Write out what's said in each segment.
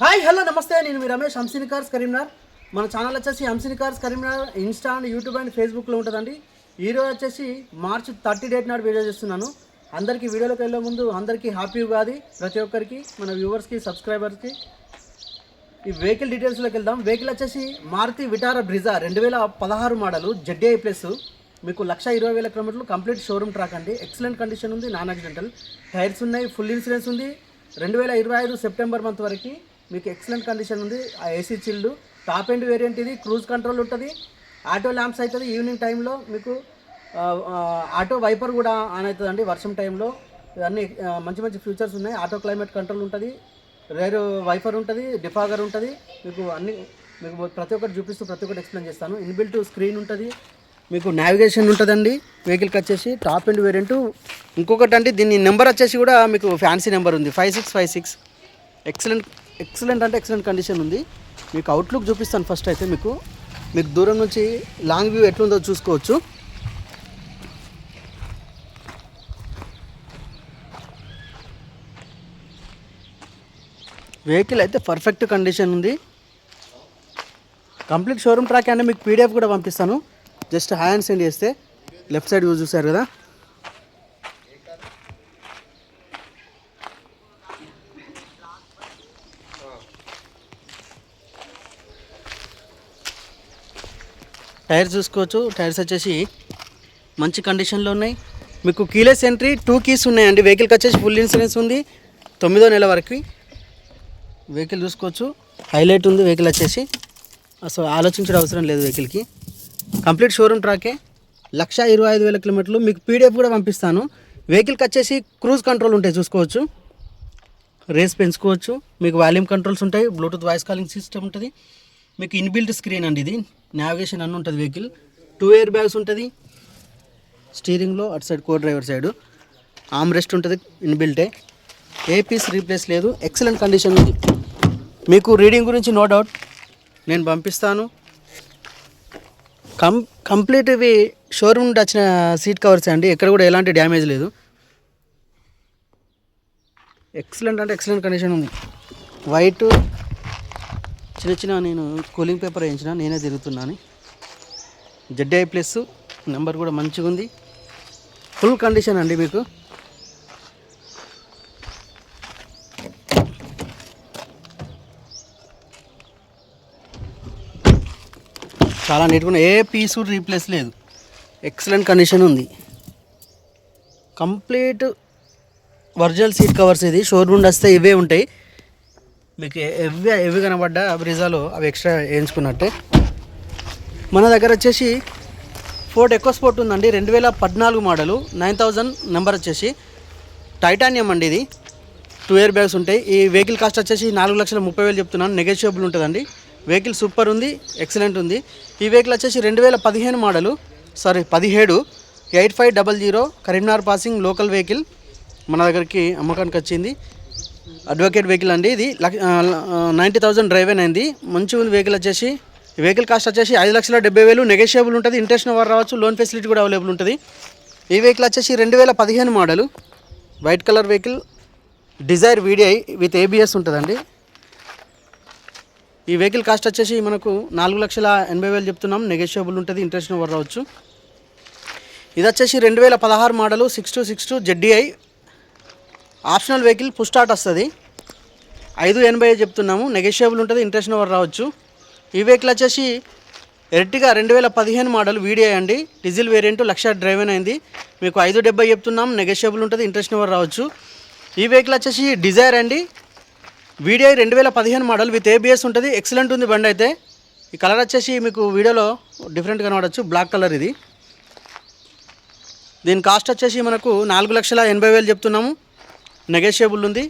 Hi hello నమస్తే. నేను మీ రమేష్ హంసిని కార్స్ కరీంనగర్. మన ఛానల్ వచ్చేసి Hamsini cars Karimnagar insta and YouTube and ఫేస్బుక్లో ఉంటుందండి. ఈరోజు వచ్చేసి మార్చ్ థర్టీ డేట్ నాడు వీడియో చేస్తున్నాను. అందరికీ వీడియోలోకి వెళ్ళే ముందు అందరికీ హ్యాపీ ఉగాది ప్రతి ఒక్కరికి మన వ్యూవర్స్కి సబ్స్క్రైబర్స్కి. ఈ వెహికల్ డీటెయిల్స్లోకి వెళ్దాం. వెహికల్ వచ్చేసి మారుతి విటారా బ్రిజా రెండు వేల పదహారు మోడలు జెడ్ఏఐ ప్లస్. మీకు లక్ష ఇరవై వేల కిలోమీటర్లు కంప్లీట్ షోరూమ్ ట్రాక్ అండి. ఎక్సలెంట్ కండిషన్ ఉంది నాన్ యాక్సిడెంటల్. టైర్స్ ఉన్నాయి ఫుల్ ఇన్సూరెన్స్ ఉంది. రెండు వేల ఇరవై ఐదు సెప్టెంబర్ మంత్ వరకు మీకు ఎక్సలెంట్ కండిషన్ ఉంది. ఆ AC chilled top end variant ఇది. క్రూజ్ కంట్రోల్ ఉంటుంది. ఆటో ల్యాంప్స్ అవుతుంది ఈవినింగ్ టైంలో మీకు ఆటో వైపర్ కూడా ఆన్ అవుతుందండి వర్షం టైంలో ఇవన్నీ మంచి మంచి ఫీచర్స్ ఉన్నాయి. ఆటో క్లైమేట్ కంట్రోల్ ఉంటుంది. రేరు వైఫర్ ఉంటుంది. డిఫాగర్ ఉంటుంది. మీకు అన్ని మీకు ప్రతి ఒక్కటి చూపిస్తూ ప్రతి ఒక్కటి ఎక్స్ప్లెయిన్ చేస్తాను. ఇన్బిల్ట్ స్క్రీన్ ఉంటుంది. మీకు నావిగేషన్ ఉంటుందండి. వెహికల్కి వచ్చేసి టాప్ అండ్ వేరియంట్ ఇంకొకటి అంటే దీని నెంబర్ వచ్చేసి కూడా మీకు ఫ్యాన్సీ నెంబర్ ఉంది. Five six five six excellent excellent అంటే ఎక్సలెంట్ కండిషన్ ఉంది. మీకు అవుట్లుక్ చూపిస్తాను ఫస్ట్ అయితే మీకు. మీకు దూరం నుంచి లాంగ్ వ్యూ ఎట్లుందో చూసుకోవచ్చు. వెహికల్ అయితే పర్ఫెక్ట్ కండిషన్ ఉంది. కంప్లీట్ షోరూమ్ ట్రాక్ అంటే మీకు పీడిఎఫ్ కూడా పంపిస్తాను. జస్ట్ హ్యాండ్ సెండ్ చేస్తే. లెఫ్ట్ సైడ్ వ్యూ చూసారు కదా? టైర్స్ చూసుకోవచ్చు. టైర్స్ వచ్చేసి మంచి కండిషన్లో ఉన్నాయి. మీకు కీలెస్ ఎంట్రీ టూ కీస్ ఉన్నాయండి. వెహికల్కి వచ్చేసి ఫుల్ ఇన్సూరెన్స్ ఉంది. తొమ్మిదో నెల వరకు వెహికల్ చూసుకోవచ్చు. హైలైట్ ఉంది వెహికల్ వచ్చేసి. అసలు ఆలోచించడం అవసరం లేదు వెహికల్కి కంప్లీట్ షోరూమ్ ట్రాకే లక్ష ఇరవై ఐదు వేల కిలోమీటర్లు మీకు పీడిఎఫ్ కూడా పంపిస్తాను. వెహికల్కి వచ్చేసి క్రూజ్ కంట్రోల్ ఉంటాయి చూసుకోవచ్చు. రేస్ పెంచుకోవచ్చు. మీకు వాల్యూమ్ కంట్రోల్స్ ఉంటాయి. బ్లూటూత్ వాయిస్ కాలింగ్ సిస్టమ్ ఉంటుంది. మీకు ఇన్బిల్ట్ స్క్రీన్ అండి ఇది. నావిగేషన్ అన్నీ ఉంటుంది వెహికల్ టూ ఇయర్ బ్యాగ్స్ ఉంటుంది. స్టీరింగ్లో అటు side co driver side arm rest ఉంటుంది ఇన్బిల్టే ఏ. పీస్ రీప్లేస్ లేదు. ఎక్సలెంట్ కండిషన్ ఉంది. మీకు రీడింగ్ గురించి నో డౌట్ నేను పంపిస్తాను. కం కంప్లీట్ ఇవి షోరూమ్ నుండి వచ్చిన సీట్ కవర్స్ అండి. ఎక్కడ కూడా ఎలాంటి డ్యామేజ్ లేదు. ఎక్సలెంట్ అంటే ఎక్సలెంట్ కండిషన్ ఉంది. వైట్ చిన్న చిన్న నేను కూలింగ్ పేపర్ వేయించిన నేనే తిరుగుతున్నాను. జెడ్ఐ ప్లస్ నెంబర్ కూడా మంచిగా ఉంది. ఫుల్ కండిషన్ అండి మీకు. చాలా నీట్గా ఉన్నాయి. ఏ పీసు రీప్లేస్ లేదు. ఎక్సలెంట్ కండిషన్ ఉంది. కంప్లీట్ ఒరిజినల్ సీట్ కవర్స్ ఇది. షోరూమ్ వస్తే ఇవే ఉంటాయి. మీకు ఎవి ఎవి కనబడ్డా బ్రిజాలో అవి ఎక్స్ట్రా వేయించుకున్నట్టే. మన దగ్గర వచ్చేసి ఫోర్డ్ ఎక్కువ స్పోర్ట్ ఉందండి. రెండు వేల పద్నాలుగు మోడలు నైన్ థౌజండ్ నెంబర్ వచ్చేసి. టైటానియం అండి ఇది. టూ ఇయర్ బ్యాగ్స్ ఉంటాయి. ఈ వెహికల్ కాస్ట్ వచ్చేసి నాలుగు లక్షల ముప్పై వేలు చెప్తున్నాను. నెగోషియబుల్ ఉంటుందండి. వెహికల్ సూపర్ ఉంది ఎక్సలెంట్ ఉంది. ఈ వెహికల్ వచ్చేసి రెండు వేల పదిహేను మోడలు సారీ పదిహేడు. Eight five double zero Karimnagar passing local vehicle మన దగ్గరికి అమ్మకానికి వచ్చింది. అడ్వకేట్ వెహికల్ అండి ఇది. నైంటీ థౌసండ్ డ్రైవ్ అయింది. మంచి ఉంది వెహికల్ వచ్చేసి. వెహికల్ కాస్ట్ వచ్చేసి ఐదు లక్షల డెబ్బై వేలు. నెగోషియబుల్ ఉంటుంది. ఇంట్రెస్ట్ వారు రావచ్చు. లోన్ ఫెసిలిటీ కూడా అవైలబుల్ ఉంటుంది. ఈ వెహికల్ వచ్చేసి రెండు వేల పదిహేను model. White colour vehicle Dzire VDI with ABS ఉంటుందండి. ఈ వెహికల్ కాస్ట్ వచ్చేసి మనకు నాలుగు లక్షల ఎనభై వేలు చెప్తున్నాం. నెగోషియబుల్ ఉంటుంది. ఇంట్రెస్ట్ ఓవర్ రావచ్చు. ఇది వచ్చేసి రెండు వేల పదహారు model. Six two six two ZDI optional vehicle push start వస్తుంది. ఐదు ఎనభై చెప్తున్నాము. నెగోషియబుల్ ఉంటుంది ఇంట్రెస్ట్ నెంబర్ రావచ్చు? ఈ వెహికల్ వచ్చేసి ఎర్టిగా రెండు వేల పదిహేను మోడల్ వీడియో అండి. డీజిల్ వేరియంట్ లక్ష డ్రైవెన్ అయింది. మీకు ఐదు డెబ్బై చెప్తున్నాం. నెగోషియబుల్ ఉంటుంది ఇంట్రెస్ట్ నెంబర్ రావచ్చు? ఈ వెహికల్ వచ్చేసి డిజైర్ అండి. వీడియో రెండు వేల పదిహేను మోడల్ విత్ ఏబిఎస్ ఉంటుంది. ఎక్సలెంట్ ఉంది బండి అయితే. ఈ కలర్ వచ్చేసి మీకు వీడియోలో డిఫరెంట్ కనబడచ్చు. బ్లాక్ కలర్ ఇది. దీని కాస్ట్ వచ్చేసి మనకు నాలుగు లక్షల ఎనభై వేలు చెప్తున్నాము. నెగోషియబుల్ ఉంది.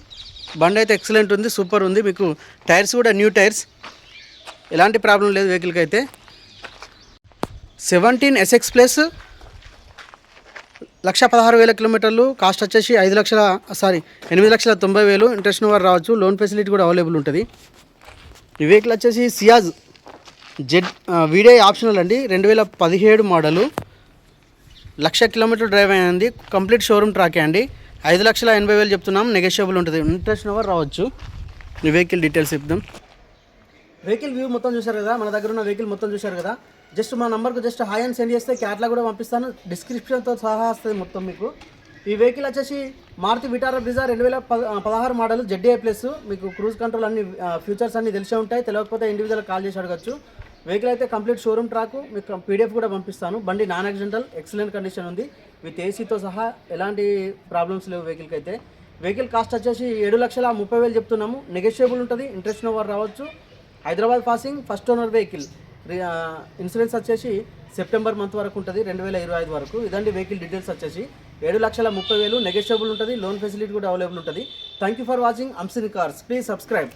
బండి అయితే ఎక్సలెంట్ ఉంది సూపర్ ఉంది. మీకు టైర్స్ కూడా న్యూ టైర్స్. ఎలాంటి ప్రాబ్లం లేదు వెహికల్కి అయితే. సెవెంటీన్ ఎస్ఎక్స్ ప్లస్ లక్ష పదహారు వేల కిలోమీటర్లు. కాస్ట్ వచ్చేసి ఐదు లక్షల సారీ ఎనిమిది లక్షల తొంభై వేలు. ఇంట్రెస్ట్ వారు రావచ్చు. లోన్ ఫెసిలిటీ కూడా అవైలబుల్ ఉంటుంది. ఈ వెహికల్ వచ్చేసి సియాజ్ జెడ్ వీడే ఆప్షనల్ అండి. రెండు వేల పదిహేడు మోడలు లక్ష కిలోమీటర్ డ్రైవ్ అయింది. కంప్లీట్ షోరూమ్ ట్రాకే అండి. ఐదు లక్షల ఎనభై వేలు చెప్తున్నాం. నెగోషియబుల్ ఉంటుంది. ఇంట్రెస్ట్ అవర్ రావచ్చు. ఈ వెహికల్ డీటెయిల్స్ చెప్దాం. వెహికల్ వ్యూ మొత్తం చూశారు కదా? మన దగ్గర ఉన్న వెహికల్ మొత్తం చూశారు కదా? జస్ట్ మా నంబర్కు జస్ట్ హాయ్ అని సెండ్ చేస్తే క్యాట్లా కూడా పంపిస్తాను. డిస్క్రిప్షన్తో సహా వస్తుంది మొత్తం మీకు. ఈ వెహికల్ వచ్చేసి మారుతి విటారా బ్రిజా రెండు వేల పద పదహారు మోడల్ జెడ్డీఐ ప్లస్ మీకు క్రూజ్ కంట్రోల్ అన్ని ఫీచర్స్ అన్ని తెలిసే ఉంటాయి. తెలియకపోతే ఇండివిజువల్ కాల్ చేసి అడగచ్చు. వెహికల్ అయితే కంప్లీట్ షోరూమ్ ట్రాక్ మీకు పీడిఎఫ్ కూడా పంపిస్తాను. బండి నాన్ యాక్సిడెంటల్ ఎక్సలెంట్ కండిషన్ ఉంది. విత్ ఏసీతో సహా ఎలాంటి ప్రాబ్లమ్స్ లేవు వెహికల్కి అయితే. వెహికల్ కాస్ట్ వచ్చేసి ఏడు లక్షల ముప్పై వేలు చెప్తున్నాము. నెగోషియబుల్ ఉంటుంది ఇంట్రెస్ట్ ఓవర్ రావచ్చు. Hyderabad passing first owner vehicle insurance వచ్చేసి సెప్టెంబర్ మంత్ వరకు ఉంటుంది రెండు వేల ఇరవై ఐదు వరకు. ఇదండి వెహికల్ డీటెయిల్స్ వచ్చేసి. ఏడు లక్షల ముప్పై వేలు నెగోషియబుల్ ఉంటుంది. లోన్ ఫెసిలిటీ కూడా అవైలబుల్ ఉంటుంది. Thank you for watching Hamsini cars please subscribe